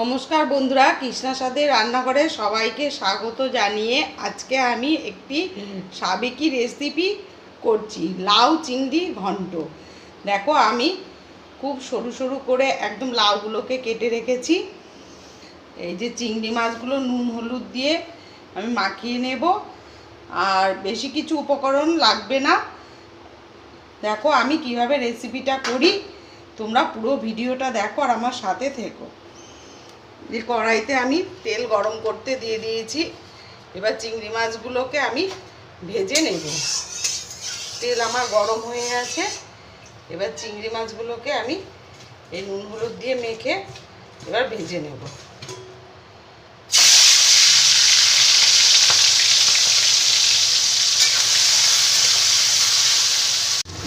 নমস্কার বন্ধুরা কৃষ্ণা সাথে রান্নাঘরে সবাইকে স্বাগত জানিয়ে আজকে আমি একটি সাবেকি রেসিপি করছি, লাউ চিংড়ি ঘন্ট। দেখো আমি খুব সরু সরু করে একদম লাউগুলোকে কেটে রেখেছি। এই যে চিংড়ি মাছগুলো নুন হলুদ দিয়ে আমি মাখিয়ে নেব। আর বেশি কিছু উপকরণ লাগবে না। দেখো আমি কীভাবে রেসিপিটা করি, তোমরা পুরো ভিডিওটা দেখো আর আমার সাথে থেকো। যে কড়াইতে আমি তেল গরম করতে দিয়ে দিয়েছি। এবার চিংড়ি মাছগুলোকে আমি ভেজে নেব। তেল আমার গরম হয়ে গেছে। এবার চিংড়ি মাছগুলোকে আমি এই নুন হলুদ দিয়ে মেখে এবার ভেজে নেব।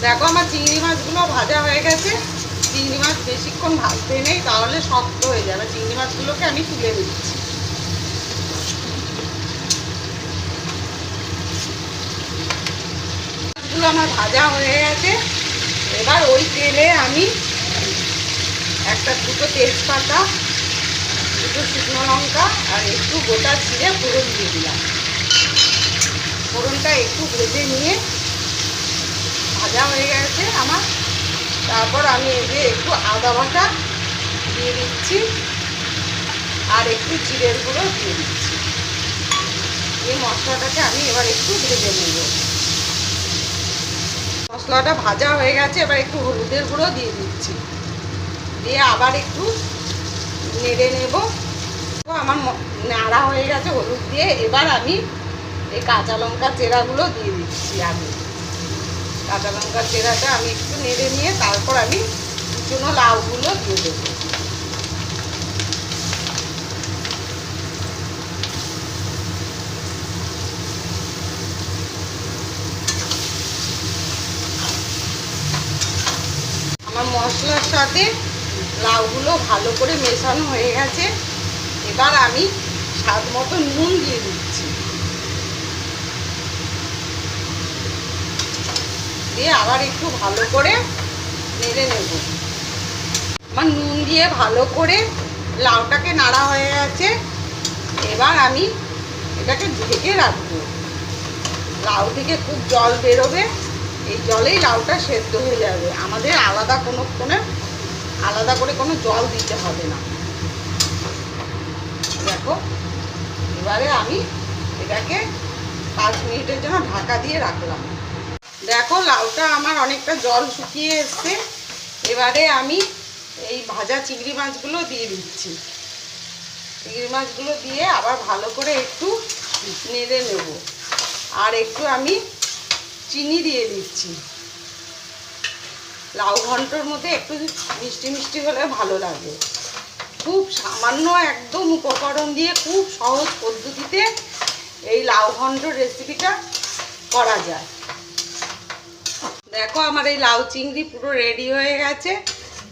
দেখো আমার চিংড়ি মাছগুলো ভাজা হয়ে গেছে। চিংড়ি মাছ বেশিক্ষণ ভাজতে নেই, তাহলে শক্ত হয়ে যাবে। চিংড়ি মাছগুলোকে আমি তুলে দিচ্ছি আমার ভাজা হয়ে গেছে। এবার ওই তেলে আমি একটা দুটো তেজপাতা, দুটো শুকনো লঙ্কা আর একটু গোটা জিরে ফোড়ন দিয়ে দিলাম। ফোড়নটা একটু ভেজে নিয়ে ভাজা হয়ে গেছে আমার তারপর আমি যে একটু আদা বাটা দিয়ে দিচ্ছি আর একটু জিরের গুঁড়ো দিয়ে দিচ্ছি। এই মশলাটাকে আমি এবার একটু ভেজে নেব। মশলাটা ভাজা হয়ে গেছে, এবার একটু হলুদের গুঁড়ো দিয়ে দিচ্ছি। দিয়ে আবার একটু নেড়ে নেব। তো আমার নাড়া হয়ে গেছে হলুদ দিয়ে, এবার আমি এই কাঁচা লঙ্কা চেরাগুলো দিয়ে দিচ্ছি আমি। কাঁচা লঙ্কার চেরাটা আমি একটু নেড়ে নিয়ে তারপর আমি কুচনো লাউগুলো দিয়ে দেবো। মশলার সাথে লাউগুলো ভালো করে মেশানো হয়ে গেছে। এবার আমি স্বাদ মতো নুন দিয়ে দিচ্ছি। দিয়ে আবার একটু ভালো করে নেড়ে নেব। আমার নুন দিয়ে ভালো করে লাউটাকে নাড়া হয়ে গেছে। এবার আমি এটাকে ঢেকে রাখব। লাউ থেকে খুব জল বেরোবে। এই জলেই লাউটা সেদ্ধ হয়ে যাবে। আমাদের আলাদা কোনো কোনো, আলাদা করে কোনো জল দিতে হবে না। দেখো, এবারে আমি এটাকে পাঁচ মিনিটের জন্য ঢাকা দিয়ে রাখলাম। দেখো, লাউটা আমার অনেকটা জল শুকিয়ে এসছে। এবারে আমি এই ভাজা চিংড়ি মাছগুলো দিয়ে দিচ্ছি। চিংড়ি মাছগুলো দিয়ে আবার ভালো করে একটু নেড়ে নেব। আর একটু আমি চিনি দিয়ে দিচ্ছি। লাউ ঘন্টর মধ্যে একটু মিষ্টি মিষ্টি হলে ভালো লাগে। খুব সামান্য একদম উপকরণ দিয়ে খুব সহজ পদ্ধতিতে এই লাউ ঘন্টর রেসিপিটা করা যায়। দেখো আমার এই লাউ চিংড়ি পুরো রেডি হয়ে গেছে।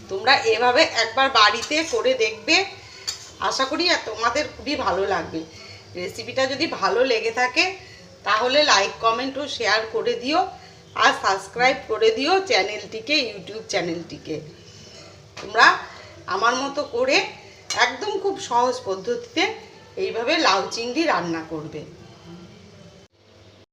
তোমরা এভাবে একবার বাড়িতে করে দেখবে। আশা করি আর তোমাদের খুবই ভালো লাগবে। রেসিপিটা যদি ভালো লেগে থাকে, তাহলে লাইক কমেন্ট ও শেয়ার করে দিও। আর সাবস্ক্রাইব করে দিও চ্যানেলটিকে ইউটিউব চ্যানেলটিকে তোমরা আমার মতো করে একদম খুব সহজ পদ্ধতিতে এইভাবে লাউ চিংড়ি রান্না করবে।